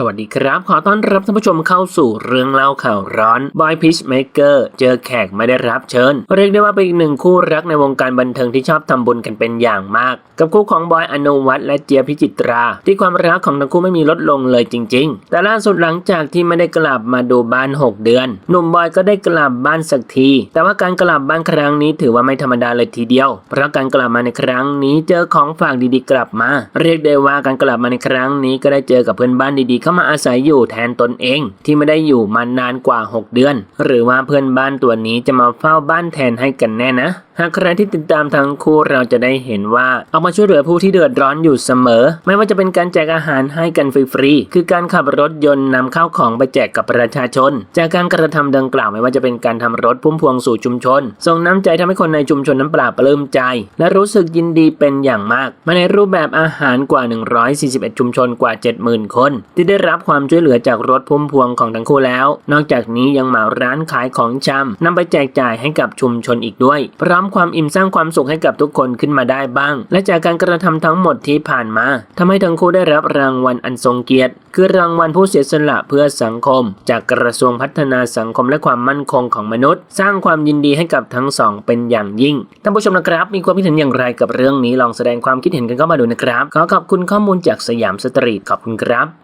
สวัสดีครับ ขอต้อนรับท่านผู้ชมเข้าสู่เรื่องเล่าข่าวร้อนบอยพิชเมเกอร์เจอแขกไม่ได้รับเชิญ เรียกได้ว่าเป็นอีกหนึ่งคู่รักในวงการบันเทิงที่ชอบทำบุญกันเป็นอย่างมาก กับคู่ของบอยอนุวัฒน์และเจียพิจิตรา ที่ความรักของทั้งคู่ไม่มีลดลงเลยจริง ๆ แต่ล่าสุดหลังจากที่ไม่ได้กลับมาดูบ้าน 6 เดือน หนุ่มบอยก็ได้กลับบ้านสักที แต่ว่าการกลับบ้านครั้งนี้ถือว่าไม่ธรรมดาเลยทีเดียว เพราะการกลับมาในครั้งนี้เจอของฝากดีๆ กลับมา เรียกได้ว่าการกลับมาในครั้งนี้ก็ได้เจอกับเพื่อนบ้านดีๆเข้ามาอาศัยอยู่แทนตนเองที่ไม่ได้อยู่มานานกว่า 6 เดือน หรือว่าเพื่อนบ้านตัวนี้จะมาเฝ้าบ้านแทนให้กันแน่นะหากใครที่ติดตามทั้งคู่เราจะได้เห็นว่าออกมาช่วยเหลือผู้ที่เดือดร้อนอยู่เสมอ ไม่ว่าจะเป็นการแจกอาหารให้กันฟรีๆคือการขับรถยนต์นำข้าวของไปแจกกับประชาชน จากการกระทำดังกล่าวไม่ว่าจะเป็นการทำรถพุ่มพวงสู่ชุมชนส่งน้ำใจทำให้คนในชุมชนน้ำปลาปลื้มใจ และรู้สึกยินดีเป็นอย่างมาก มาในรูปแบบอาหารกว่า 141 ชุมชนกว่า 70,000 คนที่ได้รับความช่วยเหลือจากรถพุ่มพวงของทั้งคู่แล้ว นอกจากนี้ยังเหมาร้านขายของชำนำไปแจกจ่ายให้กับชุมชนอีกด้วย พร้อมความอิ่มสร้างความสุขให้กับทุกคนขึ้นมาได้บ้าง และจากการกระทำทั้งหมดที่ผ่านมาทำให้ทั้งคู่ได้รับรางวัลอันทรงเกียรติ คือรางวัลผู้เสียสละเพื่อสังคม จากกระทรวงพัฒนาสังคมและความมั่นคงของมนุษย์ สร้างความยินดีให้กับทั้งสองเป็นอย่างยิ่งท่านผู้ชมนะครับ มีความคิดเห็นอย่างไรกับเรื่องนี้ลองแสดงความคิดเห็นกันเข้ามาดูนะครับขอขอบคุณข้อมูลจากสยามสตรีทขอบคุณครับ